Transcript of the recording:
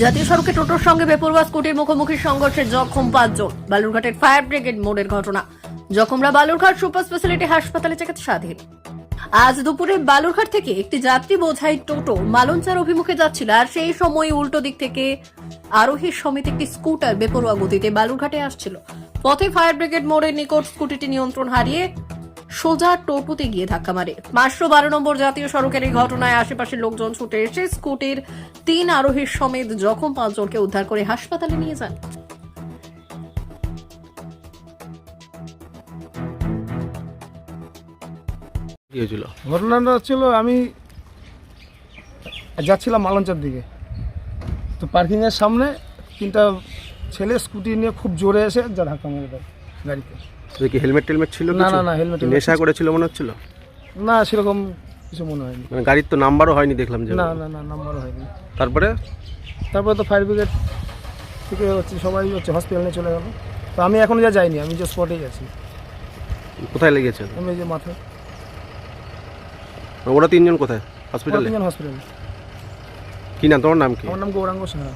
জাতীয় সড়কে টোটোর সঙ্গে বেপরোয়া স্কুটির মুখোমুখি সংঘর্ষে জখম পাঁচজন। বালুরঘাটের ফায়ার ব্রিগেড মোড়ের ঘটনা। জখমরা বালুরঘাট সুপার স্পেশালিটি হাসপাতালে চিকিৎসাধীন। আজ দুপুরে বালুরঘাট থেকে একটি যাত্রী বোঝাই টোটো মালঞ্চার অভিমুখে যাচ্ছিল আর সেই সময় উল্টো দিক থেকে আরোহী সমেত একটি স্কুটার বেপরোয়া গতিতে বালুরঘাটে আসছিল। পথে ফায়ার ব্রিগেড মোড়ের নিকট স্কুটিটি নিয়ন্ত্রণ হারিয়ে সোজা টোটোতে গিয়ে ধাক্কা মারে। পাঁচশো বারো নম্বর জাতীয় সড়কের এই ঘটনায় আশেপাশের লোকজন ছুটে এসে স্কুটির তিন আরোহীর সমেত জখম পাঁচজনকে উদ্ধার করে হাসপাতালে নিয়ে যান। হয়েছিল ঘটনাটা ছিল আমি যাচ্ছিলাম মালঞ্চার দিকে। তো পার্কিংয়ের সামনে তিনটা ছেলে স্কুটি নিয়ে খুব জোরে এসে যা ধাক্কা মেরে দেয়। গাড়িতে। কি হেলমেট টেলমেট ছিল না, না, না, টেলমেট নেশা করেছিল মনে হচ্ছিল? না সেরকম কিছু মনে হয়নি। মানে গাড়ির তো নাম্বারও হয়নি দেখলাম যে না না না নাম্বার হয়নি। তারপরে? তারপরে তো ফায়ার ব্রিগেড থেকে হচ্ছে সবাই হচ্ছে হসপিটালে চলে গেল। তো আমি এখন যা যাইনি আমি যে স্পটেই আছি। কোথায় লেগেছে? আমি যে মাথায় ওরা তিনজন কোথায়? হসপিটালে তিনজন হসপিটালে কি নাম তোমার নাম কি? আমার নাম গৌরাঙ্গ সাহা।